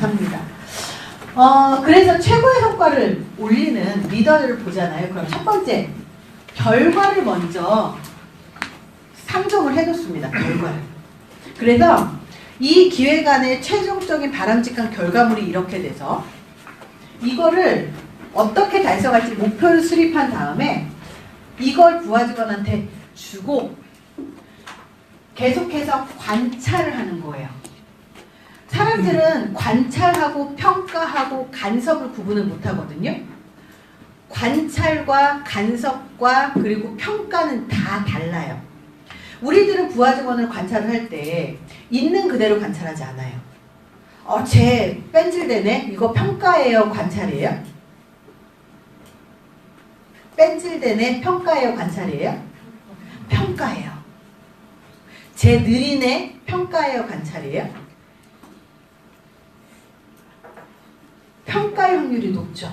합니다. 어, 그래서 최고의 성과를 올리는 리더를 보잖아요. 그럼 첫 번째, 결과를 먼저 상정을 해놓습니다. 결과를. 그래서 이 기획안의 최종적인 바람직한 결과물이 이렇게 돼서 이거를 어떻게 달성할지 목표를 수립한 다음에 이걸 부하직원한테 주고 계속해서 관찰을 하는 거예요. 사람들은 관찰하고 평가하고 간섭을 구분을 못 하거든요. 관찰과 간섭과 그리고 평가는 다 달라요. 우리들은 부하 직원을 관찰을 할 때 있는 그대로 관찰하지 않아요. 어, 쟤 뺀질대네? 이거 평가예요? 관찰이에요? 뺀질대네? 평가예요? 관찰이에요? 평가예요. 쟤 느리네? 평가예요? 관찰이에요? 평가의 확률이 높죠.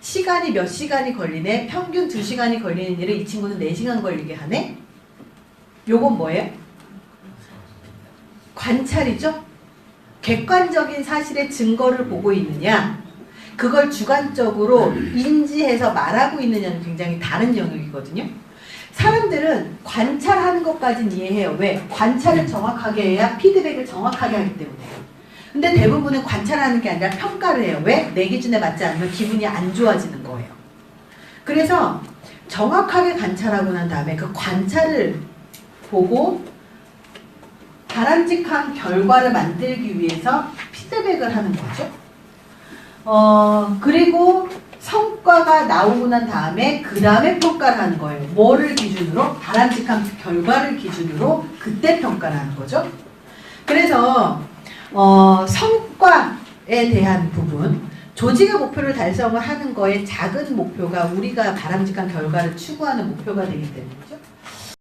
시간이 몇 시간이 걸리네? 평균 2시간이 걸리는 일을 이 친구는 4시간 걸리게 하네? 요건 뭐예요? 관찰이죠? 객관적인 사실의 증거를 보고 있느냐? 그걸 주관적으로 인지해서 말하고 있느냐는 굉장히 다른 영역이거든요. 사람들은 관찰하는 것까지는 이해해요. 왜? 관찰을 정확하게 해야 피드백을 정확하게 하기 때문에요. 근데 대부분은 관찰하는 게 아니라 평가를 해요. 왜? 내 기준에 맞지 않으면 기분이 안 좋아지는 거예요. 그래서 정확하게 관찰하고 난 다음에 그 관찰을 보고 바람직한 결과를 만들기 위해서 피드백을 하는 거죠. 어, 그리고 성과가 나오고 난 다음에 그 다음에 평가를 하는 거예요. 뭐를 기준으로? 바람직한 결과를 기준으로 그때 평가를 하는 거죠. 그래서 어, 성과에 대한 부분, 조직의 목표를 달성을 하는 거에 작은 목표가 우리가 바람직한 결과를 추구하는 목표가 되기 때문이죠.